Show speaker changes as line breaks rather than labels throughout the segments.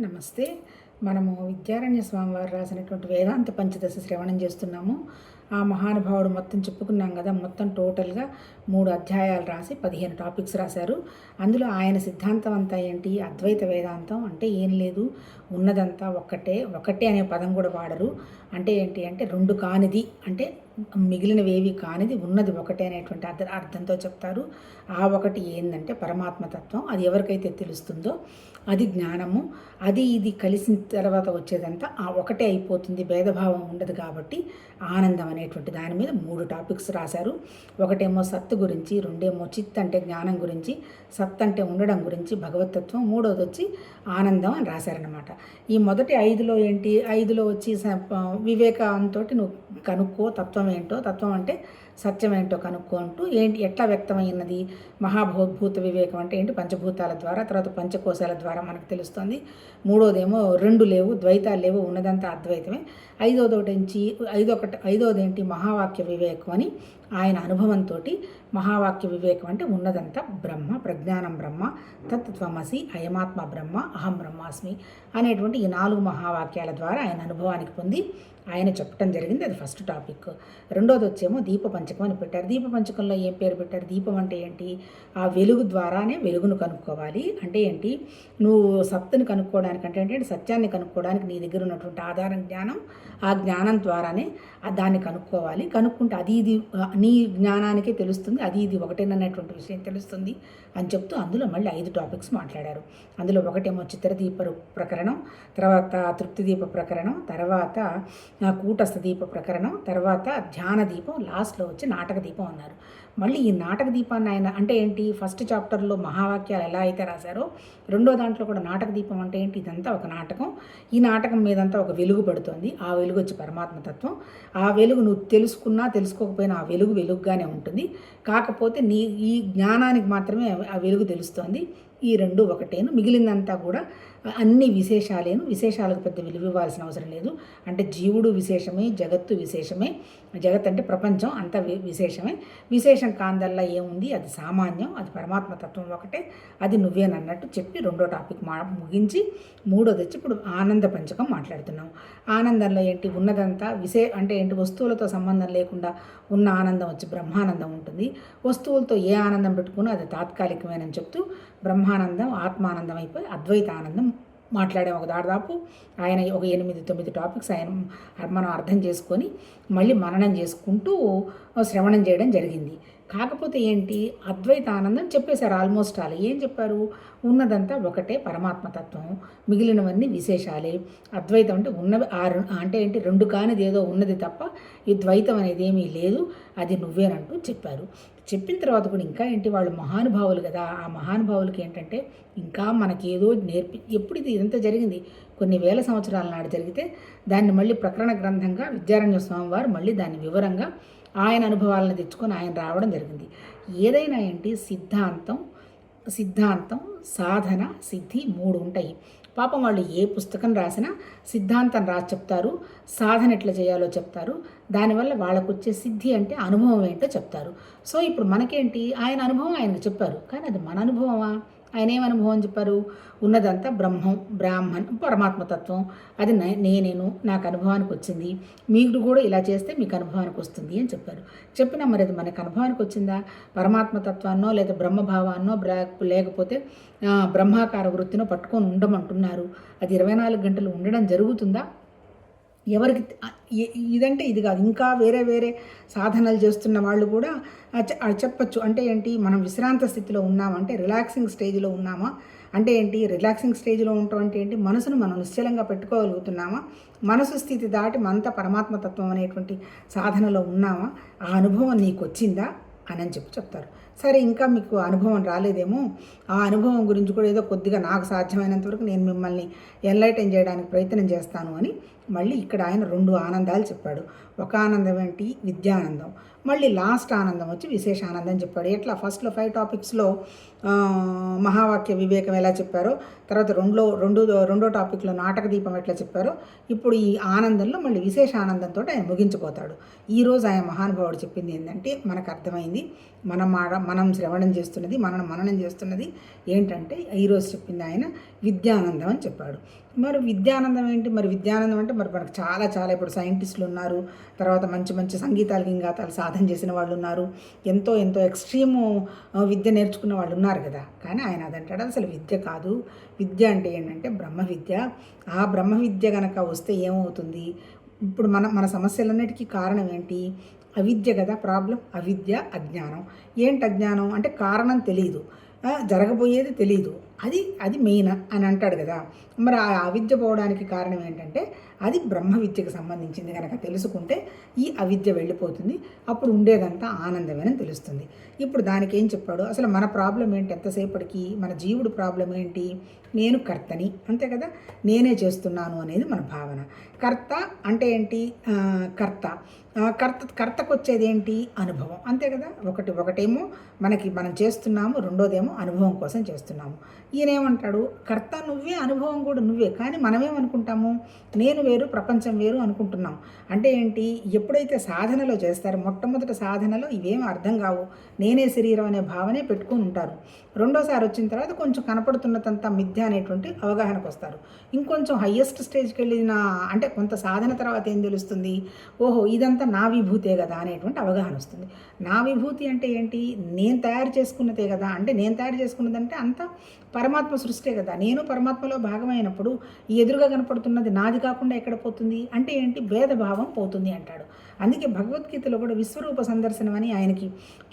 నమస్తే. మనము విద్యారణ్య స్వామి వారు రాసినటువంటి వేదాంత పంచదశ శ్రవణం చేస్తున్నాము. ఆ మహానుభావుడు మొత్తం చెప్పుకున్నాం కదా మొత్తం టోటల్గా మూడు అధ్యాయాలు రాసి పదిహేను టాపిక్స్ రాశారు. అందులో ఆయన సిద్ధాంతం అంతా ఏంటి? అద్వైత వేదాంతం అంటే ఏం లేదు. ఉన్నదంతా ఒక్కటే ఒకటే అనే పదం కూడా వాడరు. అంటే ఏంటి అంటే రెండు కానిది అంటే మిగిలినవేవి కానిది ఉన్నది ఒకటే అనేటువంటి అర్థ అర్థంతో చెప్తారు. ఆ ఒకటి ఏంటంటే పరమాత్మతత్వం అది ఎవరికైతే తెలుస్తుందో అది జ్ఞానము. అది ఇది కలిసిన తర్వాత వచ్చేదంతా ఆ ఒకటే అయిపోతుంది. భేదభావం ఉండదు కాబట్టి ఆనందం అనేటువంటి దాని మీద మూడు టాపిక్స్ రాశారు. ఒకటేమో సత్తు గురించి రెండేమో చిత్ అంటే జ్ఞానం గురించి సత్ అంటే ఉండడం గురించి భగవతత్వం మూడోది వచ్చి ఆనందం అని రాశారనమాట ఈ మొదటి ఐదులో ఏంటి? ఐదులో వచ్చి వివేకంతో నువ్వు కనుక్కో తత్వం ఏంటో తత్వం అంటే సత్యం ఏంటో కనుక్కుంటూ ఏంటి ఎట్లా వ్యక్తమైనది మహాభూత వివేకం అంటే ఏంటి పంచభూతాల ద్వారా తర్వాత పంచకోశాల ద్వారా మనకు తెలుస్తుంది. మూడోదేమో రెండు లేవు ద్వైతాలు లేవు ఉన్నదంతా అద్వైతమే. ఐదోదోటి నుంచి ఐదొకటి ఒకటి ఐదోది ఏంటి మహావాక్య వివేకం అని ఆయన అనుభవంతో మహావాక్య వివేకం అంటే ఉన్నదంతా బ్రహ్మ ప్రజ్ఞానం బ్రహ్మ తత్వమసి అయమాత్మ బ్రహ్మ అహం బ్రహ్మాస్మి అనేటువంటి ఈ నాలుగు మహావాక్యాల ద్వారా ఆయన అనుభవానికి పొంది ఆయన చెప్పడం జరిగింది. అది ఫస్ట్ టాపిక్ రెండోది వచ్చేమో దీప పంచకం అని పెట్టారు. దీప పంచకంలో ఏం పేరు పెట్టారు? దీపం అంటే ఏంటి? ఆ వెలుగు ద్వారానే వెలుగును కనుక్కోవాలి. అంటే ఏంటి? నువ్వు సత్తుని కనుక్కోవడానికి అంటే ఏంటంటే సత్యాన్ని కనుక్కోవడానికి నీ దగ్గర ఉన్నటువంటి ఆధారం జ్ఞానం ఆ జ్ఞానం ద్వారానే దాన్ని కనుక్కోవాలి. కనుక్కుంటే అది ఇది నీ జ్ఞానానికే తెలుస్తుంది. అది ఇది ఒకటేననేటువంటి విషయం తెలుస్తుంది అని చెప్తూ అందులో మళ్ళీ ఐదు టాపిక్స్ మాట్లాడారు. అందులో ఒకటేమో చిత్రదీప ప్రకరణం తర్వాత తృప్తిదీప ప్రకరణం తర్వాత కూటస్థ దీప ప్రకరణం తర్వాత ధ్యాన దీపం లాస్ట్లో వచ్చి నాటక దీపం అన్నారు. మళ్ళీ ఈ నాటక దీపాన్ని ఆయన అంటే ఏంటి? ఫస్ట్ చాప్టర్లో మహావాక్యాలు ఎలా అయితే రాశారో రెండో దాంట్లో కూడా నాటక దీపం అంటే ఏంటి? ఇదంతా ఒక నాటకం. ఈ నాటకం మీదంతా ఒక వెలుగు పడుతుంది. ఆ వెలుగు వచ్చి పరమాత్మ తత్వం. ఆ వెలుగు నువ్వు తెలుసుకున్నా తెలుసుకోకపోయినా ఆ వెలుగు వెలుగుగానే ఉంటుంది. కాకపోతే నీ ఈ జ్ఞానానికి మాత్రమే ఆ వెలుగు తెలుస్తోంది. ఈ రెండు ఒకటేను. మిగిలిందంతా కూడా అన్ని విశేషాలేను విశేషాలకు పెద్ద విలువ ఇవ్వాల్సిన అవసరం లేదు. అంటే జీవుడు విశేషమే జగత్తు విశేషమే. జగత్ అంటే ప్రపంచం అంత విశేషమే. విశేషం కాందల్లా ఏముంది? అది సామాన్యం అది పరమాత్మ తత్వం ఒకటే. అది నువ్వేనన్నట్టు చెప్పి రెండో టాపిక్ మా ముగించి మూడోది వచ్చి ఇప్పుడు ఆనంద పంచకం మాట్లాడుతున్నాం. ఆనందంలో ఏంటి? ఉన్నదంతా విశే అంటే ఏంటి? వస్తువులతో సంబంధం లేకుండా ఉన్న ఆనందం వచ్చి బ్రహ్మానందం ఉంటుంది. వస్తువులతో ఏ ఆనందం పెట్టుకున్నా అది తాత్కాలికమేనని చెప్తూ బ్రహ్మానందం ఆత్మానందం అయిపోయి అద్వైత ఆనందం మాట్లాడే ఒక దాదాపు. ఆయన ఒక ఎనిమిది తొమ్మిది టాపిక్స్ ఆయన మనం అర్థం చేసుకొని మళ్ళీ మననం చేసుకుంటూ శ్రవణం చేయడం జరిగింది. కాకపోతే ఏంటి? అద్వైత ఆనందం చెప్పేశారు ఆల్మోస్ట్ ఆల్. ఏం చెప్పారు? ఉన్నదంతా ఒకటే పరమాత్మతత్వం మిగిలినవన్నీ విశేషాలే. అద్వైతం అంటే ఉన్నవి ఆ అంటే ఏంటి? రెండు కానిది ఏదో ఉన్నది తప్ప ఈ ద్వైతం అనేది ఏమీ లేదు. అది నువ్వేనంటూ చెప్పారు. చెప్పిన తర్వాత కూడా ఇంకా ఏంటి? వాళ్ళు మహానుభావులు కదా. ఆ మహానుభావులకి ఏంటంటే ఇంకా మనకేదో నేర్పి ఎప్పుడు ఇది ఇదంతా జరిగింది? కొన్ని వేల సంవత్సరాల నాడు జరిగితే దాన్ని మళ్ళీ ప్రకరణ గ్రంథంగా విద్యారణ్య స్వామి వారు మళ్ళీ దాన్ని వివరంగా ఆయన అనుభవాలను తెచ్చుకొని ఆయన రావడం జరిగింది. ఏదైనా ఏంటి? సిద్ధాంతం సిద్ధాంతం సాధన సిద్ధి మూడు ఉంటాయి. పాపం వాళ్ళు ఏ పుస్తకం రాసినా సిద్ధాంతం రాసి చెప్తారు సాధన ఎట్లా చేయాలో చెప్తారు దానివల్ల వాళ్ళకు వచ్చే సిద్ధి అంటే అనుభవం ఏంటో చెప్తారు. సో ఇప్పుడు మనకేంటి? ఆయన అనుభవం ఆయనకు చెప్పారు. కానీ అది మన అనుభవమా? ఆయన ఏమనుభవం అనుభవం చెప్పారు? ఉన్నదంతా బ్రహ్మం బ్రాహ్మణ్ పరమాత్మతత్వం. అది నే- నేనేను నాకు అనుభవానికి వచ్చింది మీరు కూడా ఇలా చేస్తే మీకు అనుభవానికి వస్తుంది అని చెప్పారు. చెప్పినా మరి అది మనకు అనుభవానికి వచ్చిందా పరమాత్మతత్వాన్నో లేదా బ్రహ్మభావాన్నో లేకపోతే బ్రహ్మాకార వృత్తినో పట్టుకొని ఉండమంటున్నారు. అది ఇరవై నాలుగు గంటలు ఉండడం జరుగుతుందా? ఎవరికి ఇదంటే ఇది కాదు. ఇంకా వేరే వేరే సాధనలు చేస్తున్న వాళ్ళు కూడా చెప్పచ్చు చెప్పొచ్చు. అంటే ఏంటి? మనం విశ్రాంత స్థితిలో ఉన్నామంటే రిలాక్సింగ్ స్టేజ్లో ఉన్నామా? అంటే ఏంటి? రిలాక్సింగ్ స్టేజ్లో ఉండటం అంటే ఏంటి? మనసును మనం నిశ్చలంగా పెట్టుకోగలుగుతున్నామా? మనసు స్థితి దాటి మనంత పరమాత్మతత్వం అనేటువంటి సాధనలో ఉన్నామా? ఆ అనుభవం నీకు వచ్చిందా అని అని చెప్పి చెప్తారు. సరే ఇంకా మీకు అనుభవం రాలేదేమో. ఆ అనుభవం గురించి కూడా ఏదో కొద్దిగా నాకు సాధ్యమైనంత వరకు నేను మిమ్మల్ని ఎన్లైటన్ చేయడానికి ప్రయత్నం చేస్తాను అని మళ్ళీ ఇక్కడ ఆయన రెండు ఆనందాలు చెప్పాడు. ఒక ఆనందం ఏంటి? విద్యానందం. మళ్ళీ లాస్ట్ ఆనందం వచ్చి విశేష ఆనందం చెప్పాడు. ఎట్లా? ఫస్ట్లో ఫైవ్ టాపిక్స్లో మహావాక్య వివేకం ఎలా చెప్పారో తర్వాత రెండో రెండు రెండో టాపిక్లో నాటక దీపం ఎట్లా చెప్పారో ఇప్పుడు ఈ ఆనందంలో మళ్ళీ విశేష ఆనందంతో ఆయన ముగించిపోతాడు. ఈరోజు ఆయన మహానుభావుడు చెప్పింది ఏంటంటే మనకు అర్థమైంది మనం ఆడ మనం శ్రవణం చేస్తున్నది మనం మననం చేస్తున్నది ఏంటంటే ఈరోజు చెప్పింది ఆయన విద్యానందం అని చెప్పాడు. మరి విద్యానందం ఏంటి? మరి విద్యానందం అంటే మరి మనకు చాలా చాలా ఇప్పుడు సైంటిస్టులు ఉన్నారు. తర్వాత మంచి మంచి సంగీతాలు గింగాతాలు సాధన చేసిన వాళ్ళు ఉన్నారు. ఎంతో ఎంతో ఎక్స్ట్రీము విద్య నేర్చుకున్న వాళ్ళు ఉన్నారు కదా. కానీ ఆయన అదంటాడు అసలు విద్య కాదు. విద్య అంటే ఏంటంటే బ్రహ్మ విద్య. ఆ బ్రహ్మ విద్య గనక వస్తే ఏమవుతుంది? ఇప్పుడు మన మన సమస్యలన్నిటికీ కారణం ఏంటి? అవిద్య కదా ప్రాబ్లం. అవిద్య అజ్ఞానం. ఏంటి అజ్ఞానం? అంటే కారణం తెలియదు జరగబోయేది తెలియదు అది అది మెయిన్ అని అంటాడు కదా. మరి ఆ అవిద్య పోవడానికి కారణం ఏంటంటే అది బ్రహ్మ విద్యకు సంబంధించింది కనుక తెలుసుకుంటే ఈ అవిద్య వెళ్ళిపోతుంది. అప్పుడు ఉండేదంతా ఆనందమేనని తెలుస్తుంది. ఇప్పుడు దానికి ఏం చెప్పాడు? అసలు మన ప్రాబ్లం ఏంటి? ఎంతసేపటికి? మన జీవుడు ప్రాబ్లం ఏంటి? నేను కర్తని. అంతే కదా? నేనే చేస్తున్నాను అనేది మన భావన. కర్త అంటే ఏంటి? కర్త. కర్త కర్తకు వచ్చేది ఏంటి? అనుభవం. అంతే కదా? ఒకటి ఒకటేమో మనకి మనం చేస్తున్నాము రెండోదేమో అనుభవం కోసం చేస్తున్నాము. ఈయనేమంటాడు? కర్త నువ్వే అనుభవం కూడా నువ్వే. కానీ మనమేమనుకుంటాము? నేను వేరు ప్రపంచం వేరు అనుకుంటున్నాం. అంటే ఏంటి? ఎప్పుడైతే సాధనలో చేస్తారో మొట్టమొదటి సాధనలో ఇవేం అర్థం కావు. నేనే శరీరం అనే భావనే పెట్టుకొని ఉంటారు. రెండోసారి వచ్చిన తర్వాత కొంచెం కనపడుతున్నదంతా మిథ్య అనేటువంటి అవగాహనకు వస్తారు ఇంకొంచెం హయ్యెస్ట్ స్టేజ్కి వెళ్ళిన అంటే కొంత సాధన తర్వాత ఏం తెలుస్తుంది? ఓహో ఇదంతా నా విభూతే కదా అనేటువంటి అవగాహన వస్తుంది. నా విభూతి అంటే ఏంటి? నేను తయారు చేసుకున్నదే కదా. అంటే నేను తయారు చేసుకున్నదంటే అంత పరమాత్మ సృష్టే కదా. నేను పరమాత్మలో భాగమైనప్పుడు ఎదురుగా కనపడుతున్నది నాది కాకుండా ఎక్కడ పోతుంది? అంటే ఏంటి? భేదభావం పోతుంది అంటాడు. అందుకే భగవద్గీతలో కూడా విశ్వరూప సందర్శనం అని ఆయనకి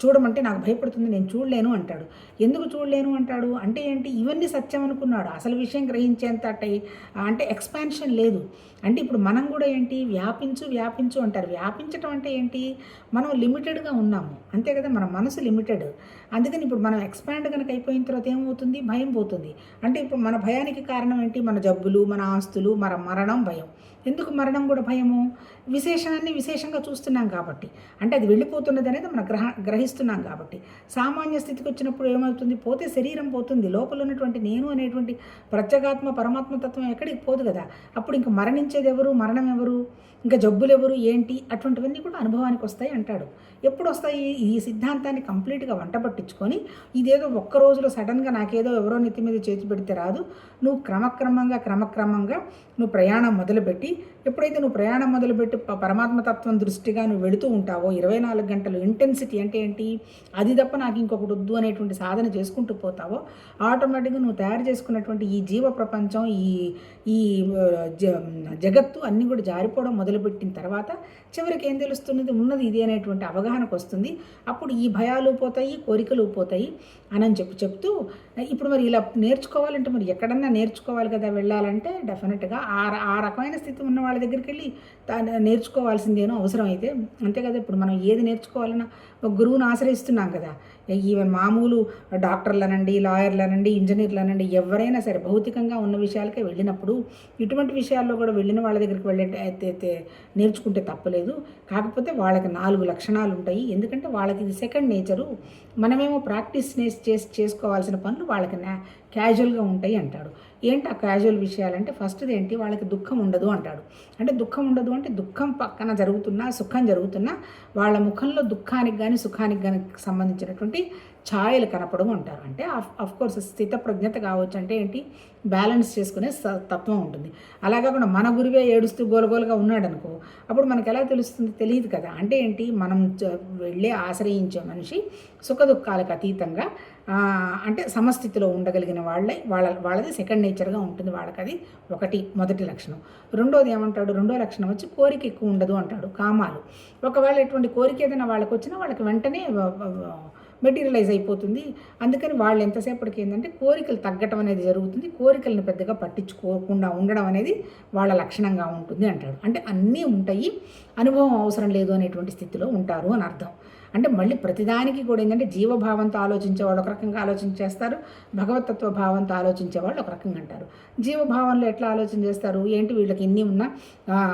చూడమంటే నాకు భయపడుతుంది నేను చూడలేను అంటాడు. ఎందుకు చూడలేను అంటాడు? అంటే ఏంటి? ఇవన్నీ సత్యం అనుకున్నాడు. అసలు విషయం గ్రహించేంత అంటే ఎక్స్పాన్షన్ లేదు. అంటే ఇప్పుడు మనం కూడా ఏంటి? వ్యాపించు వ్యాపించు అంటారు. వ్యాపించటం అంటే ఏంటి? మనం లిమిటెడ్గా ఉన్నాము. అంతే కదా? మన మనసు లిమిటెడ్. అందుకని ఇప్పుడు మనం ఎక్స్పాండ్ కనుక అయిపోయిన తర్వాత ఏమవుతుంది? భయం పోతుంది. అంటే ఇప్పుడు మన భయానికి కారణం ఏంటి? మన జబ్బులు మన ఆస్తులు మన మరణం భయం. ఎందుకు మరణం కూడా భయము? విశేషాన్ని విశేషంగా చూస్తున్నాం కాబట్టి. అంటే అది వెళ్ళిపోతున్నది అనేది మనం గ్రహ గ్రహిస్తున్నాం కాబట్టి. సామాన్య స్థితికి వచ్చినప్పుడు ఏమవుతుంది? పోతే శరీరం పోతుంది. లోపల ఉన్నటువంటి నేను అనేటువంటి ప్రత్యేగాత్మ పరమాత్మతత్వం ఎక్కడికి పోదు కదా. అప్పుడు ఇంకా మరణించేది ఎవరు? మరణం ఎవరు? ఇంకా జబ్బులు ఎవరు? ఏంటి? అటువంటివన్నీ కూడా అనుభవానికి వస్తాయి అంటాడు. ఎప్పుడు వస్తాయి ఈ సిద్ధాంతాన్ని కంప్లీట్గా వంట పట్టించుకొని ఇదేదో ఒక్క రోజులో సడన్గా నాకేదో ఎవరో నెత్తి మీద చేతి పెడితే రాదు. నువ్వు క్రమక్రమంగా క్రమక్రమంగా నువ్వు ప్రయాణం మొదలుపెట్టి ఎప్పుడైతే నువ్వు ప్రయాణం మొదలుపెట్టి పరమాత్మతత్వం పరమాత్మ తత్వం దృష్టిగా నువ్వు వెళుతూ ఉంటావో ఇరవై నాలుగు గంటలు ఇంటెన్సిటీ అంటే ఏంటి? అది తప్ప నాకు ఇంకొకటి వద్దు అనేటువంటి సాధన చేసుకుంటూ పోతావో ఆటోమేటిక్గా నువ్వు తయారు చేసుకున్నటువంటి ఈ జీవ ప్రపంచం ఈ ఈ జ జగత్తు అన్నీ కూడా జారిపోవడం మొదలుపెట్టిన తర్వాత చివరికి ఏం తెలుస్తున్నది? ఉన్నది ఇది అనేటువంటి అవగాహనకు వస్తుంది. అప్పుడు ఈ భయాలు పోతాయి కోరికలు పోతాయి అని చెప్పి చెప్తూ ఇప్పుడు మరి ఇలా నేర్చుకోవాలంటే మరి ఎక్కడన్నా నేర్చుకోవాలి కదా వెళ్ళాలంటే డెఫినెట్గా ఆ ఆ రకమైన స్థితి ఉన్న వాళ్ళ దగ్గరికి వెళ్ళి తా- నేర్చుకోవాల్సిందేనో అవసరం అయితే. అంతే కదా ఇప్పుడు మనం ఏది నేర్చుకోవాలన్నా ఒక గురువుని ఆశ్రయిస్తున్నాం కదా. ఈవెన్ మామూలు డాక్టర్లనండి లాయర్లనండి ఇంజనీర్లనండి ఎవరైనా సరే భౌతికంగా ఉన్న విషయాలకే వెళ్ళినప్పుడు ఇటువంటి విషయాల్లో కూడా వెళ్ళిన వాళ్ళ దగ్గరికి వెళ్ళే నేర్చుకుంటే తప్పలేదు. కాకపోతే వాళ్ళకి నాలుగు లక్షణాలు ఉంటాయి. ఎందుకంటే వాళ్ళకి ఇది సెకండ్ నేచరు. మనమేమో ప్రాక్టీస్ చేసి చేసుకోవాల్సిన పనులు వాళ్ళకి క్యాజువల్గా ఉంటాయి అంటాడు. ఏంటి ఆ క్యాజువల్ విషయాలంటే ఫస్ట్ది ఏంటి? వాళ్ళకి దుఃఖం ఉండదు అంటాడు. అంటే దుఃఖం ఉండదు అంటే దుఃఖం పక్కన జరుగుతున్నా సుఖం జరుగుతున్నా వాళ్ళ ముఖంలో దుఃఖానికి కానీ సుఖానికి కానీ సంబంధించినటువంటి ఛాయలు కనపడు అంటారు. అంటే అఫ్ కోర్స్ స్థిత ప్రజ్ఞత కావచ్చు అంటే ఏంటి? బ్యాలెన్స్ చేసుకునే తత్వం ఉంటుంది. అలా కాకుండా మన గురివే ఏడుస్తూ గోలగోలుగా ఉన్నాడు అనుకో అప్పుడు మనకు ఎలా తెలుస్తుంది? తెలియదు కదా. అంటే ఏంటి? మనం వెళ్ళే ఆశ్రయించే మనిషి సుఖ దుఃఖాలకు అతీతంగా అంటే సమస్థితిలో ఉండగలిగిన వాళ్ళే వాళ్ళ వాళ్ళది సెకండ్ నేచర్గా ఉంటుంది. వాళ్ళకి అది ఒకటి మొదటి లక్షణం. రెండోది ఏమంటాడు? రెండో లక్షణం వచ్చి కోరిక ఎక్కువ ఉండదు అంటాడు. కామాలు. ఒకవేళ ఎటువంటి కోరిక ఏదైనా వాళ్ళకి వచ్చినా వాళ్ళకి వెంటనే మెటీరియలైజ్ అయిపోతుంది. అందుకని వాళ్ళు ఎంతసేపటికి ఏంటంటే కోరికలు తగ్గటం అనేది జరుగుతుంది. కోరికలను పెద్దగా పట్టించుకోకుండా ఉండడం అనేది వాళ్ళ లక్షణంగా ఉంటుంది అంటాడు అంటే అన్నీ ఉంటాయి. అనుభవం అవసరం లేదు అనేటువంటి స్థితిలో ఉంటారు అని అర్థం. అంటే మళ్ళీ ప్రతిదానికి కూడా ఏంటంటే జీవభావంతో ఆలోచించే వాళ్ళు ఒక రకంగా ఆలోచించేస్తారు భగవతత్వ భావంతో ఆలోచించే వాళ్ళు ఒక రకంగా అంటారు. జీవభావంలో ఎట్లా ఆలోచన చేస్తారు? ఏంటి వీళ్ళకి ఇన్ని ఉన్నా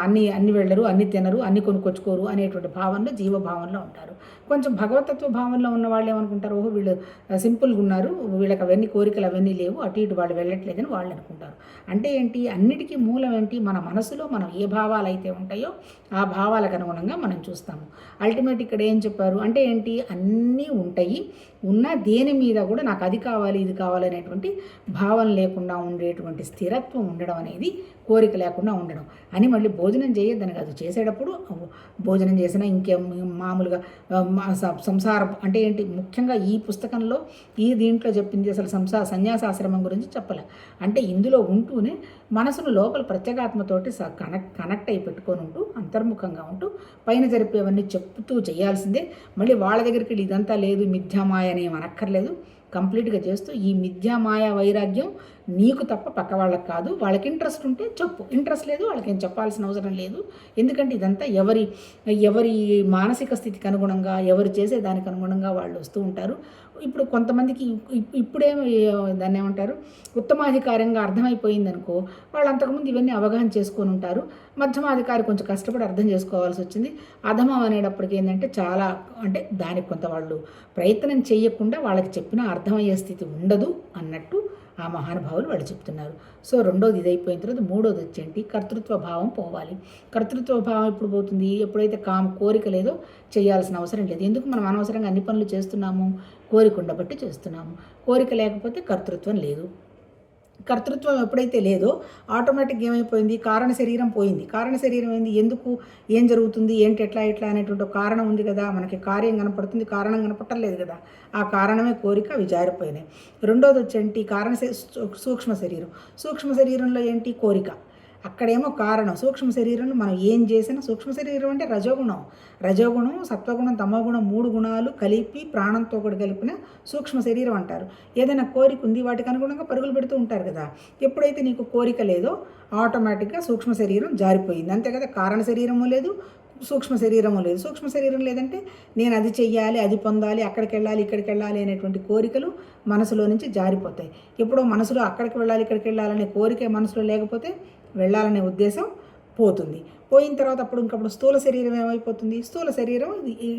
అన్ని అన్ని వెళ్ళరు అన్ని తినరు అన్ని కొనుక్కొచ్చుకోరు అనేటువంటి భావనలో జీవభావంలో ఉంటారు. కొంచెం భగవతత్వ భావంలో ఉన్న వాళ్ళు ఏమనుకుంటారు? ఓహో వీళ్ళు సింపుల్గా ఉన్నారు వీళ్ళకి అవన్నీ కోరికలు అవన్నీ లేవు అటు ఇటు వాళ్ళు వెళ్ళట్లేదని వాళ్ళు అనుకుంటారు. అంటే ఏంటి? అన్నిటికీ మూలం ఏంటి? మన మనసులో మనం ఏ భావాలు అయితే ఉంటాయో ఆ భావాలకు అనుగుణంగా మనం చూస్తాము. అల్టిమేట్ ఇక్కడ ఏం చెప్పారు? అంటే ఏంటి? అన్నీ ఉంటాయి. ఉన్న దేని మీద కూడా నాకు అది కావాలి ఇది కావాలి అనేటువంటి భావన లేకుండా ఉండేటువంటి స్థిరత్వం ఉండడం అనేది కోరిక లేకుండా ఉండడం. అని మళ్ళీ భోజనం చేయొద్దని కాదు. చేసేటప్పుడు భోజనం చేసినా ఇంకేం మామూలుగా మా స- సంసారం అంటే ఏంటి? ముఖ్యంగా ఈ పుస్తకంలో ఈ దీంట్లో చెప్పింది అసలు సంసా సన్యాసాశ్రమం గురించి చెప్పలే. అంటే ఇందులో ఉంటూనే మనసును లోపల ప్రత్యేగాత్మతోటి స- కనెక్ట్ కనెక్ట్ అయి పెట్టుకొని ఉంటూ అంతర్ముఖంగా ఉంటూ పైన జరిపేవన్నీ చెప్తూ చేయాల్సిందే. మళ్ళీ వాళ్ళ దగ్గరికి వెళ్ళి ఇదంతా లేదు మిథ్యామాయ అని ఏం అనక్కర్లేదు. కంప్లీట్గా చేస్తూ ఈ మిథ్యా మాయా వైరాగ్యం నీకు తప్ప పక్క వాళ్ళకి కాదు. వాళ్ళకి ఇంట్రెస్ట్ ఉంటే చెప్పు. ఇంట్రెస్ట్ లేదు వాళ్ళకి ఏం చెప్పాల్సిన అవసరం లేదు. ఎందుకంటే ఇదంతా ఎవరి ఎవరి మానసిక స్థితికి అనుగుణంగా ఎవరు చేసే దానికి అనుగుణంగా వాళ్ళు వస్తూ ఉంటారు. ఇప్పుడు కొంతమందికి ఇప్- ఇప్పుడేమో దాన్ని ఏమంటారు? ఉత్తమాధికారంగా అర్థమైపోయింది అనుకో వాళ్ళు అంతకుముందు ఇవన్నీ అవగాహన చేసుకొని ఉంటారు. మధ్యమాధికారి కొంచెం కష్టపడి అర్థం చేసుకోవాల్సి వచ్చింది. అధమం అనేటప్పటికి ఏంటంటే చాలా అంటే దానికి కొంత వాళ్ళు ప్రయత్నం చేయకుండా వాళ్ళకి చెప్పినా అర్థమయ్యే స్థితి ఉండదు అన్నట్టు ఆ మహానుభావులు వాళ్ళు చెప్తున్నారు. సో రెండోది ఇది అయిపోయిన తర్వాత మూడోది వచ్చేంటి? కర్తృత్వ భావం పోవాలి. కర్తృత్వ భావం ఎప్పుడు పోతుంది? ఎప్పుడైతే కామ కోరిక లేదో చేయాల్సిన అవసరం లేదు. ఎందుకు మనం అనవసరంగా అన్ని పనులు చేస్తున్నాము? కోరిక ఉండబట్టి చేస్తున్నాము. కోరిక లేకపోతే కర్తృత్వం లేదు. కర్తృత్వం ఎప్పుడైతే లేదో ఆటోమేటిక్ ఏమైపోయింది? కారణ శరీరం పోయింది. కారణ శరీరం ఏంది? ఎందుకు? ఏం జరుగుతుంది? ఏంటి? ఎట్లా? ఎట్లా? అనేటువంటి కారణం ఉంది కదా. మనకి కార్యం కనపడుతుంది. కారణం కనపట్టలేదు కదా. ఆ కారణమే కోరిక అవి జారిపోయినాయి. రెండోది వచ్చేంటి? కారణ సూక్ష్మ శరీరం. సూక్ష్మ శరీరంలో ఏంటి? కోరిక. అక్కడేమో కారణం. సూక్ష్మ శరీరంలో మనం ఏం చేసినా సూక్ష్మ శరీరం అంటే రజోగుణం. రజోగుణం సత్వగుణం తమోగుణం మూడు గుణాలు కలిపి ప్రాణంతో కూడా కలిపిన సూక్ష్మ శరీరం అంటారు. ఏదైనా కోరిక ఉంది వాటికి అనుగుణంగా పరుగులు పెడుతూ ఉంటారు కదా. ఎప్పుడైతే నీకు కోరిక లేదో ఆటోమేటిక్గా సూక్ష్మ శరీరం జారిపోయింది. అంతే కదా కారణ శరీరము లేదు సూక్ష్మ శరీరము లేదు. సూక్ష్మ శరీరం లేదంటే నేను అది చెయ్యాలి అది పొందాలి అక్కడికి వెళ్ళాలి ఇక్కడికి వెళ్ళాలి అనేటువంటి కోరికలు మనసులో నుంచి జారిపోతాయి. ఎప్పుడో మనసులో అక్కడికి వెళ్ళాలి ఇక్కడికి వెళ్ళాలనే కోరిక మనసులో లేకపోతే వెళ్ళాలనే ఉద్దేశం పోతుంది. పోయిన తర్వాత అప్పుడు ఇంకప్పుడు స్థూల శరీరం ఏమైపోతుంది? స్థూల శరీరం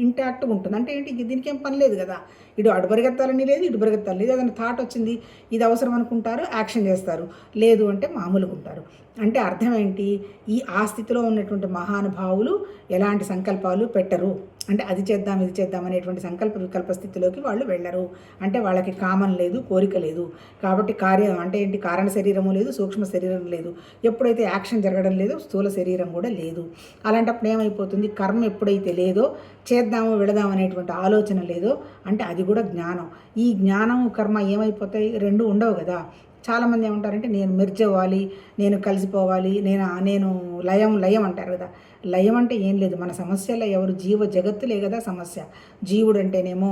ఇంటాక్ట్గా ఉంటుంది. అంటే ఏంటి? దీనికి ఏం పని లేదు కదా. ఇటు అటు పరిగెత్తాలని లేదు ఇటు పరిగెత్తాలి లేదు. ఏదైనా థాట్ వచ్చింది ఇది అవసరం అనుకుంటారు యాక్షన్ చేస్తారు. లేదు అంటే మామూలుగా ఉంటారు. అంటే అర్థం ఏంటి? ఈ ఆ స్థితిలో ఉన్నటువంటి మహానుభావులు ఎలాంటి సంకల్పాలు పెట్టరు. అంటే అది చేద్దాం ఇది చేద్దాం అనేటువంటి సంకల్ప వికల్ప స్థితిలోకి వాళ్ళు వెళ్ళరు. అంటే వాళ్ళకి కామం లేదు కోరిక లేదు. కాబట్టి కార్యం అంటే ఏంటి? కారణ శరీరము లేదు సూక్ష్మ శరీరం లేదు. ఎప్పుడైతే యాక్షన్ జరగడం లేదు స్థూల శరీరం కూడా లేదు. అలాంటప్పుడు ఏమైపోతుంది? కర్మ ఎప్పుడైతే లేదో చేద్దాము వెళదాం అనేటువంటి ఆలోచన లేదో అంటే అది కూడా జ్ఞానం. ఈ జ్ఞానం కర్మ ఏమైపోతాయి? రెండు ఉండవు కదా. చాలామంది ఏమంటారంటే నేను మెర్జ్ అవ్వాలి నేను కలిసిపోవాలి నేను నేను లయం లయం అంటారు కదా. లయం అంటే ఏం లేదు. మన సమస్యలో ఎవరు? జీవ జగత్తులే కదా సమస్య. జీవుడు అంటేనేమో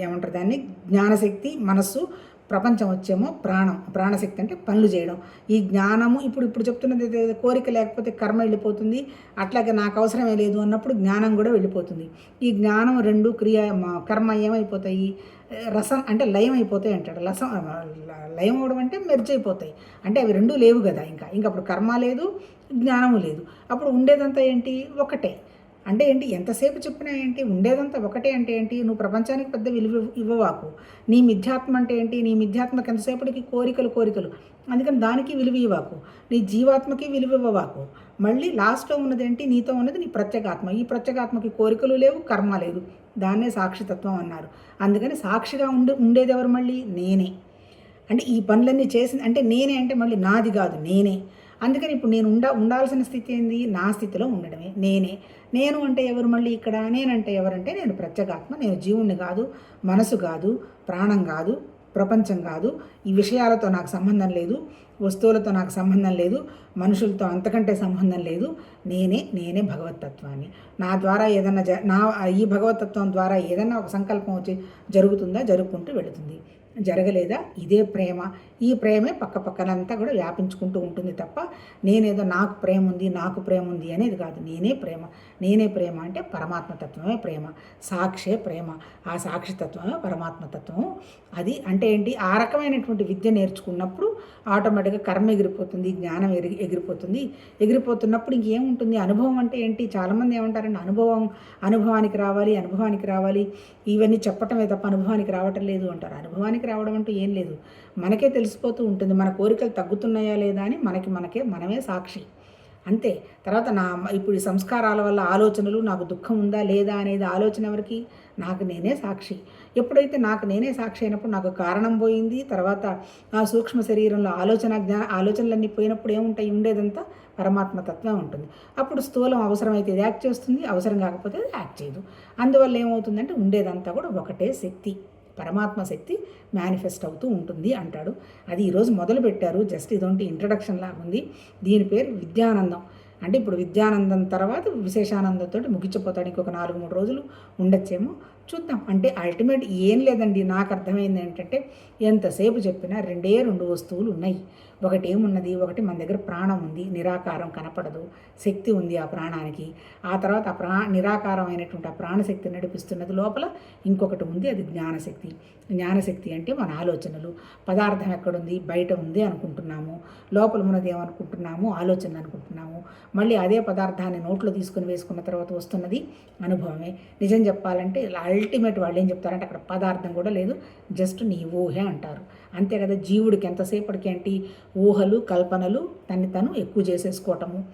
ఏమంటారు దాన్ని? జ్ఞానశక్తి మనస్సు ప్రపంచం వచ్చేమో ప్రాణం. ప్రాణశక్తి అంటే పనులు చేయడం. ఈ జ్ఞానము ఇప్పుడు ఇప్పుడు చెప్తున్నది కోరిక లేకపోతే కర్మ వెళ్ళిపోతుంది. అట్లాగే నాకు అవసరమే లేదు అన్నప్పుడు జ్ఞానం కూడా వెళ్ళిపోతుంది. ఈ జ్ఞానం రెండు క్రియ కర్మ ఏమైపోతాయి? రసం అంటే లయం అయిపోతాయి అంటాడు. రసం లయం అవడం అంటే మెర్జ్ అయిపోతాయి. అంటే అవి రెండు లేవు కదా ఇంకా. ఇంకా అప్పుడు కర్మ లేదు జ్ఞానము లేదు. అప్పుడు ఉండేదంతా ఏంటి? ఒకటే. అంటే ఏంటి? ఎంతసేపు చెప్పినా ఏంటి? ఉండేదంతా ఒకటే అంటే ఏంటి? నువ్వు ప్రపంచానికి పెద్ద విలువ ఇవ్వవాకు. నీ మిథ్యాత్మ అంటే ఏంటి? నీ మిథ్యాత్మకి ఎంతసేపటికి కోరికలు కోరికలు. అందుకని దానికి విలువ ఇవ్వకు నీ జీవాత్మకి విలువ ఇవ్వవాకు. మళ్ళీ లాస్ట్లో ఉన్నది ఏంటి? నీతో ఉన్నది నీ ప్రత్యేగాత్మ. ఈ ప్రత్యేగాత్మకి కోరికలు లేవు కర్మ లేదు. దాన్నే సాక్షితత్వం అన్నారు. అందుకని సాక్షిగా ఉండే ఉండేది ఎవరు మళ్ళీ? నేనే. అంటే ఈ పనులన్నీ చేసింది అంటే నేనే అంటే మళ్ళీ నాది కాదు నేనే. అందుకని ఇప్పుడు నేను ఉండ ఉండాల్సిన స్థితి ఏంది? నా స్థితిలో ఉండడమే. నేనే. నేను అంటే ఎవరు మళ్ళీ ఇక్కడ? నేనంటే ఎవరంటే నేను ప్రత్యేగాత్మ నేను జీవుణ్ణి కాదు మనసు కాదు ప్రాణం కాదు ప్రపంచం కాదు. ఈ విషయాలతో నాకు సంబంధం లేదు. వస్తువులతో నాకు సంబంధం లేదు. మనుషులతో అంతకంటే సంబంధం లేదు. నేనే నేనే భగవతత్వాన్ని. నా ద్వారా ఏదన్నా జ నా ఈ భగవతత్వం ద్వారా ఏదన్నా ఒక సంకల్పం వచ్చి జరుగుతుందా? జరుపుకుంటూ వెళుతుంది. జరగలేదా? ఇదే ప్రేమ. ఈ ప్రేమే పక్క పక్కనంతా కూడా వ్యాపించుకుంటూ ఉంటుంది తప్ప నేనేదో నాకు ప్రేమ ఉంది నాకు ప్రేమ ఉంది అనేది కాదు. నేనే ప్రేమ. నేనే ప్రేమ అంటే పరమాత్మతత్వమే ప్రేమ. సాక్షే ప్రేమ. ఆ సాక్షితత్వమే పరమాత్మతత్వం అది అంటే ఏంటి? ఆ రకమైనటువంటి విద్య నేర్చుకున్నప్పుడు ఆటోమేటిక్గా కర్మ ఎగిరిపోతుంది జ్ఞానం ఎగిరి ఎగిరిపోతుంది. ఎగిరిపోతున్నప్పుడు ఇంకేముంటుంది? అనుభవం అంటే ఏంటి? చాలామంది ఏమంటారంటే అనుభవం అనుభవానికి రావాలి అనుభవానికి రావాలి. ఇవన్నీ చెప్పటమే తప్ప అనుభవానికి రావటం లేదు అంటారు. అనుభవానికి రావడం అంటూ ఏం లేదు. మనకే తెలిసిపోతూ ఉంటుంది. మన కోరికలు తగ్గుతున్నాయా లేదా అని మనకి మనకే మనమే సాక్షి. అంతే. తర్వాత నా ఇప్పుడు ఈ సంస్కారాల వల్ల ఆలోచనలు నాకు దుఃఖం ఉందా లేదా అనేది ఆలోచన ఎవరికి? నాకు నేనే సాక్షి. ఎప్పుడైతే నాకు నేనే సాక్షి అయినప్పుడు నాకు కారణం పోయింది. తర్వాత ఆ సూక్ష్మ శరీరంలో ఆలోచన జ్ఞా ఆలోచనలన్నీ పోయినప్పుడు ఏముంటాయి? ఉండేదంతా పరమాత్మ తత్వం ఉంటుంది. అప్పుడు స్థూలం అవసరమైతే ఇది యాక్ట్ చేస్తుంది. అవసరం కాకపోతే అది యాక్ట్ చేయదు. అందువల్ల ఏమవుతుందంటే ఉండేదంతా కూడా ఒకటే శక్తి. పరమాత్మ శక్తి మేనిఫెస్ట్ అవుతూ ఉంటుంది అంటాడు. అది ఈరోజు మొదలు పెట్టారు. జస్ట్ ఇదొంటి ఇంట్రడక్షన్ లాగా ఉంది. దీని పేరు విద్యానందం. అంటే ఇప్పుడు విద్యానందం తర్వాత విశేషానందంతో ముగించిపోతాడు. ఇంకొక నాలుగు మూడు రోజులు ఉండొచ్చేమో చూద్దాం. అంటే అల్టిమేట్ ఏం లేదండి. నాకు అర్థమైంది ఏంటంటే ఎంతసేపు చెప్పినా రెండే రెండు వస్తువులు ఉన్నాయి. ఒకటి ఏమున్నది ఒకటి మన దగ్గర ప్రాణం ఉంది నిరాకారం కనపడదు శక్తి ఉంది ఆ ప్రాణానికి. ఆ తర్వాత ఆ ప్రా నిరాకారం అయినటువంటి ఆ ప్రాణశక్తి నడిపిస్తున్నది లోపల ఇంకొకటి ఉంది అది జ్ఞానశక్తి. జ్ఞానశక్తి అంటే మన ఆలోచనలు. పదార్థం ఎక్కడుంది? బయట ఉంది అనుకుంటున్నాము. లోపల ఉన్నది ఏమనుకుంటున్నాము? ఆలోచన అనుకుంటున్నాము. మళ్ళీ అదే పదార్థాన్ని నోట్లో తీసుకుని వేసుకున్న తర్వాత వస్తున్నది అనుభవమే. నిజం చెప్పాలంటే అల్టిమేట్ వాళ్ళు ఏం చెప్తారంటే అక్కడ పదార్థం కూడా లేదు జస్ట్ నీ ఊహే అంటారు. అంతే కదా జీవుడికి ఎంతసేపటికి ఏంటి? ఊహలు కల్పనలు తన్ని తను ఎక్కువ చేసేసుకోవటము.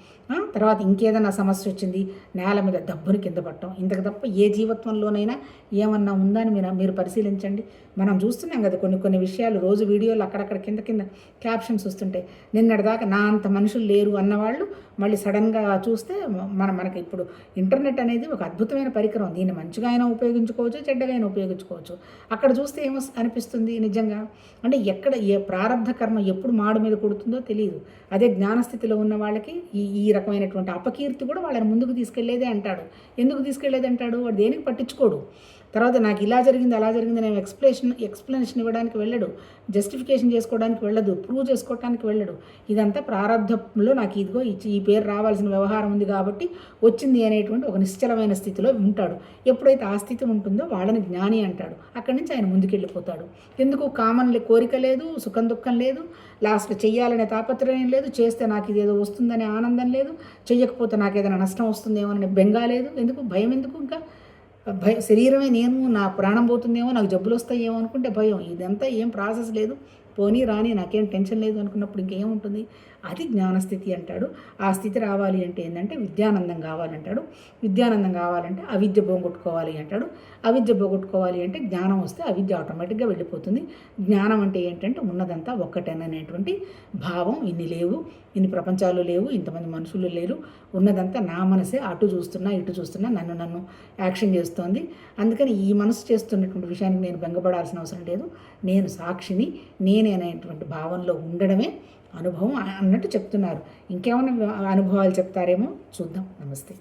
తర్వాత ఇంకేదైనా సమస్య వచ్చింది నేల మీద దబ్బుని కింద పట్టడం. ఇంతకు తప్ప ఏ జీవత్వంలోనైనా ఏమన్నా ఉందా అని మీరు మీరు పరిశీలించండి. మనం చూస్తున్నాం కదా కొన్ని కొన్ని విషయాలు. రోజు వీడియోలు అక్కడక్కడ కింద కింద క్యాప్షన్స్ వస్తుంటాయి. నిన్నటిదాకా నా అంత మనుషులు లేరు అన్నవాళ్ళు మళ్ళీ సడన్గా చూస్తే మన మనకి ఇప్పుడు ఇంటర్నెట్ అనేది ఒక అద్భుతమైన పరికరం. దీన్ని మంచిగా అయినా ఉపయోగించుకోవచ్చు చెడ్డగా అయినా ఉపయోగించుకోవచ్చు. అక్కడ చూస్తే ఏమో అనిపిస్తుంది నిజంగా. అంటే ఎక్కడ ఏ ప్రారంభ కర్మ ఎప్పుడు మాడు మీద కొడుతుందో తెలియదు అదే జ్ఞానస్థితిలో ఉన్న వాళ్ళకి ఈ ఈ రకమైనటువంటి అపకీర్తి కూడా వాళ్ళని ముందుకు తీసుకెళ్ళేదే అంటాడు. ఎందుకు తీసుకెళ్ళేదంటాడు? వాడు దేనికి పట్టించుకోడు? తర్వాత నాకు ఇలా జరిగింది అలా జరిగింది నేను ఎక్స్ప్లెనేషన్ ఎక్స్ప్లెనేషన్ ఇవ్వడానికి వెళ్ళడు. జస్టిఫికేషన్ చేసుకోవడానికి వెళ్ళదు. ప్రూవ్ చేసుకోవడానికి వెళ్ళడు. ఇదంతా ప్రారంభంలో నాకు ఇదిగో ఇచ్చి ఈ పేరు రావాల్సిన వ్యవహారం ఉంది కాబట్టి వచ్చింది అనేటువంటి ఒక నిశ్చలమైన స్థితిలో ఉంటాడు. ఎప్పుడైతే ఆ స్థితి ఉంటుందో వాళ్ళని జ్ఞాని అంటాడు. అక్కడి నుంచి ఆయన ముందుకెళ్ళిపోతాడు. ఎందుకు? కామన్ కోరిక లేదు సుఖం దుఃఖం లేదు. లాస్ట్ చెయ్యాలనే తాపత్రయం లేదు. చేస్తే నాకు ఇదేదో వస్తుందనే ఆనందం లేదు. చెయ్యకపోతే నాకు ఏదైనా నష్టం వస్తుందేమో బెంగా లేదు. ఎందుకు? భయం ఎందుకు ఇంకా? భయ శరీరమే నేను నా ప్రాణం పోతుందేమో నాకు జబ్బులు వస్తాయేమో అనుకుంటే భయం. ఇదంతా ఏం ప్రాసెస్ లేదు. పోనీ రాని నాకేం టెన్షన్ లేదు అనుకున్నప్పుడు ఇంకేముంటుంది? అది జ్ఞానస్థితి అంటాడు. ఆ స్థితి రావాలి అంటే ఏంటంటే విద్యానందం కావాలంటాడు. విద్యానందం కావాలంటే అవిద్య పోగొట్టుకోవాలి అంటాడు. అవిద్య పోగొట్టుకోవాలి అంటే జ్ఞానం వస్తే అవిద్య ఆటోమేటిక్గా వెళ్ళిపోతుంది. జ్ఞానం అంటే ఏంటంటే ఉన్నదంతా ఒక్కటేననేటువంటి భావం. ఇన్ని లేవు ఇన్ని ప్రపంచాలు లేవు ఇంతమంది మనుషులు లేరు. ఉన్నదంతా నా మనసే. అటు చూస్తున్నా ఇటు చూస్తున్నా నన్ను నన్ను యాక్షన్ చేస్తోంది. అందుకని ఈ మనసు చేస్తున్నటువంటి విషయానికి నేను బెంగపడాల్సిన అవసరం లేదు. నేను సాక్షిని నేనే భావనలో భావంలో ఉండడమే అనుభవం అన్నట్టు చెప్తున్నారు. ఇంకేమైనా అనుభవాలు చెప్తారేమో చూద్దాం. నమస్తే.